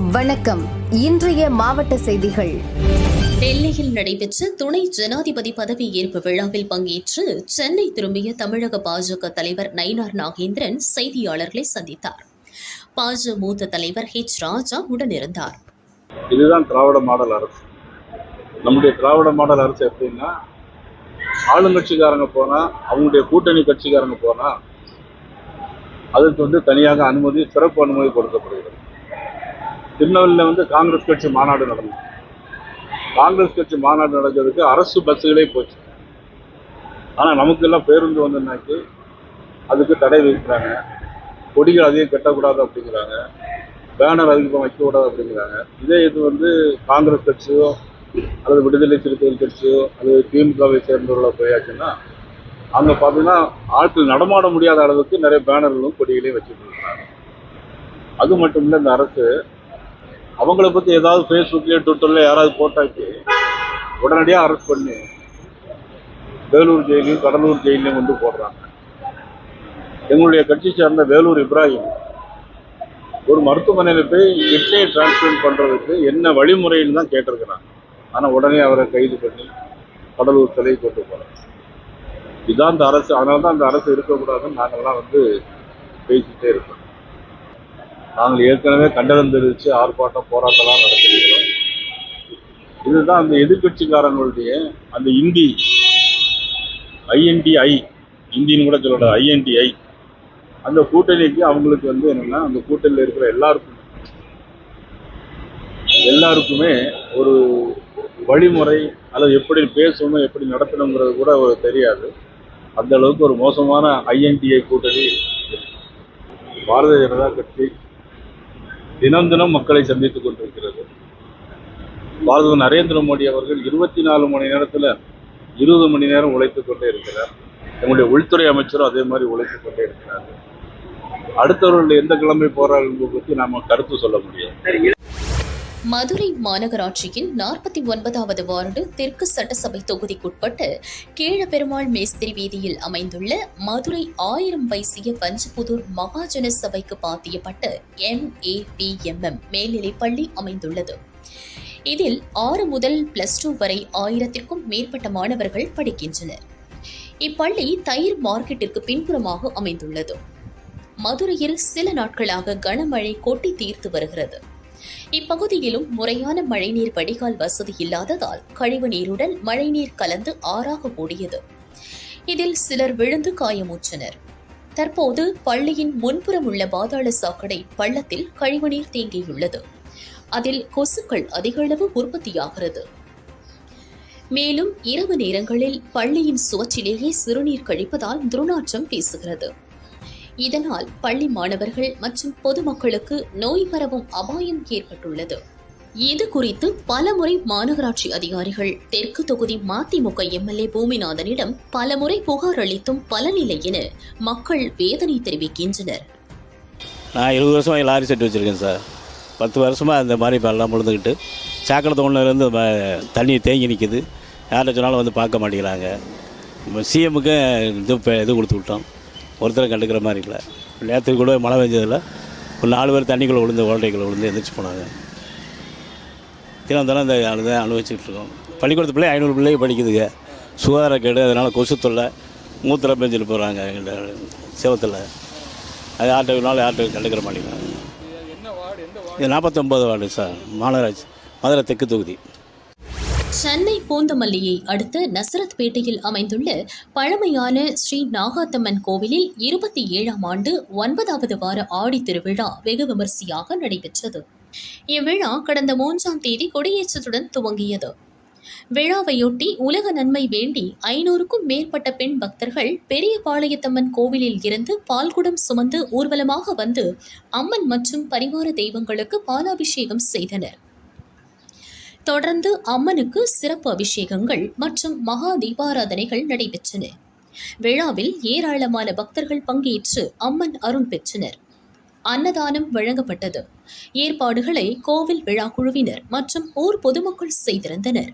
வணக்கம். இன்றைய மாவட்ட செய்திகள். டெல்லியில் நடைபெற்ற துணை ஜனாதிபதி பதவியேற்பு விழாவில் பங்கேற்று சென்னை திரும்பிய தமிழக பாஜக தலைவர் நயினார் நாகேந்திரன் செய்தியாளர்களை சந்தித்தார். பாஜ மூத்த தலைவர் ஹெச் ராஜா உடனிருந்தார். இதுதான் திராவிட மாடல் அரசு. நம்முடைய திராவிட மாடல் அரசு எப்படின்னா ஆளுங்கட்சிக்காரங்க போனா அவங்களுடைய கூட்டணி கட்சிக்காரங்க போனா அதுக்கு வந்து தனியாக அனுமதி சிறப்பு அனுமதி கொடுக்கப்படுகிறது. திருநெல்வேலியில் வந்து காங்கிரஸ் கட்சி மாநாடு நடந்தது. காங்கிரஸ் கட்சி மாநாடு நடக்கிறதுக்கு அரசு பஸ்ஸுகளே போச்சு. ஆனால் நமக்கெல்லாம் பேருந்து வந்தனாக்கி அதுக்கு தடை விதிக்கிறாங்க. கொடிகள் அதிகம் கட்டக்கூடாது அப்படிங்கிறாங்க. பேனர் அதிகமாக வைக்கக்கூடாது அப்படிங்கிறாங்க. இதே இது வந்து காங்கிரஸ் கட்சியோ அல்லது விடுதலை சிறுத்தைகள் கட்சியோ அல்லது திமுகவை சேர்ந்தவர்களோ போயாச்சுன்னா அங்கே பார்த்தீங்கன்னா ஆட்கள் நடமாட முடியாத அளவுக்கு நிறைய பேனர்களும் கொடிகளையும் வச்சுட்டு இருக்கிறாங்க அது மட்டும் இல்லை இந்த அரசு அவங்கள பற்றி ஏதாவது ஃபேஸ்புக்லேயோ ட்விட்டரில் யாராவது போட்டாச்சு உடனடியாக அரெஸ்ட் பண்ணி வேலூர் ஜெயிலையும் கடலூர் ஜெயிலையும் வந்து போடுறாங்க. எங்களுடைய கட்சி சேர்ந்த வேலூர் இப்ராஹிம் ஒரு மருத்துவமனையில் போய் கிட்னியை டிரான்ஸ்பிளான்ட் பண்ணுறதுக்கு என்ன வழிமுறைன்னு தான் கேட்டிருக்கிறாங்க. ஆனால் உடனே அவரை கைது பண்ணி கடலூர் சிலை கொண்டு போகிறாங்க இதுதான் இந்த அரசு. அதனால தான் அந்த அரசு இருக்கக்கூடாதுன்னு நாங்கள்லாம் வந்து பேசிகிட்டே இருக்கோம். நாங்கள் ஏற்கனவே கண்டனம் தெரிவித்து ஆர்ப்பாட்டம் போராட்டம்லாம் நடத்திருக்கிறோம் இதுதான் அந்த எதிர்கட்சிக்காரங்களுடைய அந்த இந்தி ஐஎன்டிஐ இந்தின்னு கூட சொல்லக்கூடாது ஐஎன்டிஐ அந்த கூட்டணிக்கு அவங்களுக்கு வந்து என்னன்னா அந்த கூட்டணியில் இருக்கிற எல்லாருக்கும் எல்லாருக்குமே ஒரு வழிமுறை அல்லது எப்படி பேசணும் எப்படி நடத்தணுங்கிறது கூட தெரியாது. அந்த அளவுக்கு ஒரு மோசமான ஐஎன்டிஐ கூட்டணி. பாரதிய ஜனதா கட்சி தினம் தினம் மக்களை சந்தித்துக் கொண்டிருக்கிறது. பாரத நரேந்திர மோடி அவர்கள் இருபத்தி நாலு மணி நேரத்தில் இருபது மணி நேரம் உழைத்துக் கொண்டே இருக்கிறார். எங்களுடைய உள்துறை அமைச்சரும் அதே மாதிரி உழைத்துக் கொண்டே இருக்கிறார் அடுத்தவர்கள் எந்த கிழமை போறார்கள் பற்றி நாம கருத்து சொல்ல முடியாது. மதுரை மாநகராட்சியின் நாற்பத்தி ஒன்பதாவது வார்டு தெற்கு சட்டசபை தொகுதிக்குட்பட்டு கீழப்பெருமாள் மேஸ்திரி வீதியில் அமைந்துள்ள மதுரை ஆயிரம் வைசிய பஞ்சபுதூர் மகாஜன சபைக்கு பாத்தியப்பட்ட எம்ஏபிஎம்எம் மேல்நிலைப் பள்ளி அமைந்துள்ளது. இதில் ஆறு முதல் பிளஸ் டூ வரை ஆயிரத்திற்கும் மேற்பட்ட மாணவர்கள் படிக்கின்றனர். இப்பள்ளி தயிர் மார்க்கெட்டிற்கு பின்புறமாக அமைந்துள்ளது. மதுரையில் சில நாட்களாக கனமழை கொட்டி தீர்த்து வருகிறது. இப்பகுதியிலும் முறையான மழைநீர் வடிகால் வசதி இல்லாததால் கழிவு நீருடன் மழைநீர் கலந்து ஆறாக ஓடியது. இதில் சிலர் விழுந்து காயமுற்றனர். தற்போது பள்ளியின் முன்புறம் உள்ள பாதாள சாக்கடை பள்ளத்தில் கழிவுநீர் தேங்கியுள்ளது. அதில் கொசுக்கள் அதிகளவு உற்பத்தியாகிறது. மேலும் இரவு நேரங்களில் பள்ளியின் சுவற்றிலேயே சிறுநீர் கழிப்பதால் துர்நாற்றம் வீசுகிறது. இதனால் பள்ளி மாணவர்கள் மற்றும் பொதுமக்களுக்கு நோய் பரவும் அபாயம் ஏற்பட்டுள்ளது. இது குறித்து பலமுறை மாநகராட்சி அதிகாரிகள் தெற்கு தொகுதி மதிமுக எம்எல்ஏ பூமிநாதனிடம் பலமுறை புகார் அளித்தும் பலனில்லை என மக்கள் வேதனை தெரிவிக்கின்றனர். நான் இருபது வருஷமாக லாரி செட்டு வச்சுருக்கேன் சார். பத்து வருஷமாக இந்த மாதிரி எல்லாம் முழுந்துக்கிட்டு சாக்கடை தோணிலேருந்து தண்ணி தேங்கி நிற்கிது யார்கிட்ட சொன்னாலும் வந்து பார்க்க மாட்டேங்கிறாங்க. சிஎம்முக்கு இது இப்போ இது கொடுத்து விட்டோம். ஒருத்தரை கண்டுக்கிற மாதிரி இல்லை. நேற்று கூட மழை பெஞ்சதில் ஒரு நாலு பேர் தண்ணிக்குள்ளே விழுந்து ஓல்டைக்குள்ளே விழுந்து எழுந்திரிச்சு போனாங்க. தினம் தினம் இந்த அதை அனுபவிச்சுட்டு இருக்கோம். பள்ளிக்கூடத்து பிள்ளை ஐநூறு பிள்ளைங்க படிக்குதுங்க. சுகாதார கேடு அதனால் கொசு தொல்லை மூத்திர பெஞ்சிட்டு போகிறாங்க எங்கள்கிட்ட சேவத்தில். அது யார்கிட்ட ஆட்டோ யார்கிட்ட கண்டுக்கிற மாட்டேங்கிறாங்க இது நாற்பத்தொம்பது வார்டு சார். மாநகராட்சி மதுரை தெற்கு தொகுதி. சென்னை பூந்தமல்லியை அடுத்த நசரத்பேட்டையில் அமைந்துள்ள பழமையான ஸ்ரீ நாகாத்தம்மன் கோவிலில் இருபத்தி ஏழாம் ஆண்டு ஒன்பதாவது வார ஆடி திருவிழா வெகு விமரிசையாக நடைபெற்றது. இவ்விழா கடந்த மூன்றாம் தேதி கொடியேற்றத்துடன் துவங்கியது. விழாவையொட்டி உலக நன்மை வேண்டி ஐநூறுக்கும் மேற்பட்ட பெண் பக்தர்கள் பெரியபாளையத்தம்மன் கோவிலில் இருந்து பால்குடம் சுமந்து ஊர்வலமாக வந்து அம்மன் மற்றும் பரிவார தெய்வங்களுக்கு பாலாபிஷேகம் செய்தனர். தொடர்ந்து அம்மனுக்கு சிறப்பு அபிஷேகங்கள் மற்றும் மகா தீபாராதனைகள் நடைபெற்றன. விழாவில் ஏராளமான பக்தர்கள் பங்கேற்று அம்மன் அருள் பெற்றனர். அன்னதானம் வழங்கப்பட்டது. ஏற்பாடுகளை கோவில் விழா குழுவினர் மற்றும் ஊர் பொதுமக்கள் செய்திருந்தனர்.